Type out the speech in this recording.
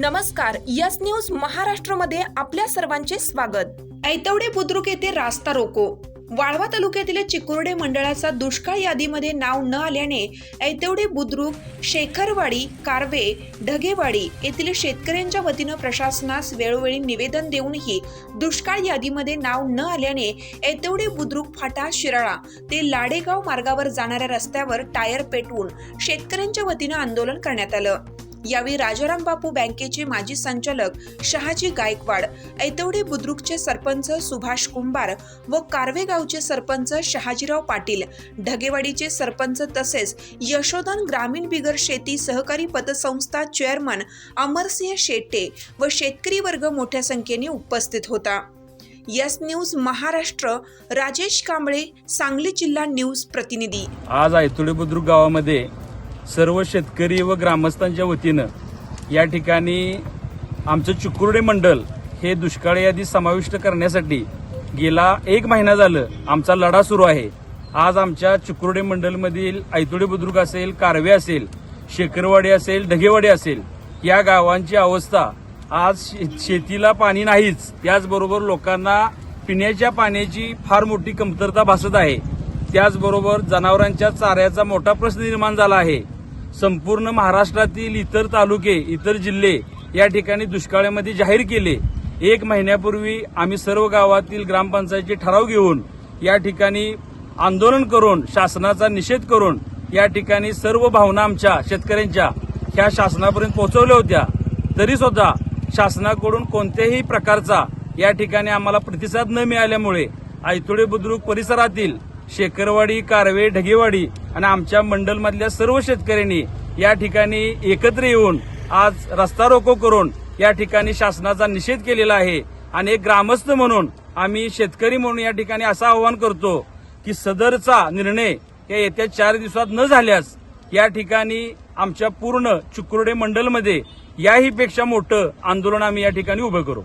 नमस्कार yes news महाराष्ट्रमध्ये आपल्या सर्वांचे स्वागत. ऐतवडे बुद्रुक येथे रास्ता रोको. वाळवा तालुक्यातील चिकुर्डे मंडळाचा दुष्काळ यादीमध्ये नाव न आल्याने ऐतवडे बुद्रुक शेखरवाडी कारवे ढगेवाडी येथील शेतकऱ्यांच्या वतीनं प्रशासनास वेळोवेळी निवेदन देऊनही दुष्काळ यादीमध्ये नाव न आल्याने ऐतवडे बुद्रुक फाटा शिराळा ते लाडेगाव मार्गावर जाणाऱ्या रस्त्यावर टायर पेटवून शेतकऱ्यांच्या वतीनं आंदोलन करण्यात आलं. यावेळी राजाराम बापू बँकेचे माजी संचालक शहाजी गायकवाड ऐतवडे बुद्रुकचे सरपंच सुभाष कुंभार व कारवे गावचे सरपंच शहाजीराव पाटील. ढगेवाडीचे सरपंच तसेच यशोधन ग्रामीण बिगर शेती सहकारी पतसंस्था चेअरमन अमरसिंह शेट्टे व शेतकरी वर्ग मोठ्या संख्येने उपस्थित होता. यस न्यूज महाराष्ट्र राजेश कांबळे सांगली जिल्हा न्यूज प्रतिनिधी. आज आयतोडे बुद्रुक गावामध्ये सर्व शेतकरी व ग्रामस्थांच्या वतीनं या ठिकाणी आमचं चुकुर्डे मंडल हे दुष्काळ यादी समाविष्ट करण्यासाठी गेला एक महिना झालं आमचा लढा सुरू आहे. आज आमच्या चुकुर्डे मंडलमधील ऐतोडे बुद्रुक असेल कारवे असेल शेखरवाडी असेल ढगेवाडी असेल या गावांची अवस्था आज शे- शेतीला पाणी नाहीच. त्याचबरोबर लोकांना पिण्याच्या पाण्याची फार मोठी कमतरता भासत आहे. त्याचबरोबर जनावरांच्या चाऱ्याचा मोठा प्रश्न निर्माण झाला आहे. संपूर्ण महाराष्ट्रातील इतर तालुके इतर जिल्हे या ठिकाणी दुष्काळामध्ये जाहीर केले. एक महिन्यापूर्वी आम्ही सर्व गावातील ग्रामपंचायतीचे ठराव घेऊन या ठिकाणी आंदोलन करून शासनाचा निषेध करून या ठिकाणी सर्व भावना आमच्या शेतकऱ्यांच्या ह्या शासनापर्यंत पोहोचवल्या होत्या. तरी सुद्धा शासनाकडून कोणत्याही प्रकारचा या ठिकाणी आम्हाला प्रतिसाद न मिळाल्यामुळे आयतोडे बुद्रुक परिसरातील शेखरवाडी कारवे ढगेवाडी आणि आमच्या मंडलमधल्या सर्व शेतकऱ्यांनी या ठिकाणी एकत्र येऊन आज रस्ता रोको करून या ठिकाणी शासनाचा निषेध केलेला आहे. आणि एक ग्रामस्थ म्हणून आम्ही शेतकरी म्हणून या ठिकाणी असं आवाहन करतो की सदरचा निर्णय या येत्या चार दिवसात न झाल्यास या ठिकाणी आमच्या पूर्ण चिकुर्डे मंडलमध्ये याही पेक्षा मोठं आंदोलन आम्ही या ठिकाणी उभं करू.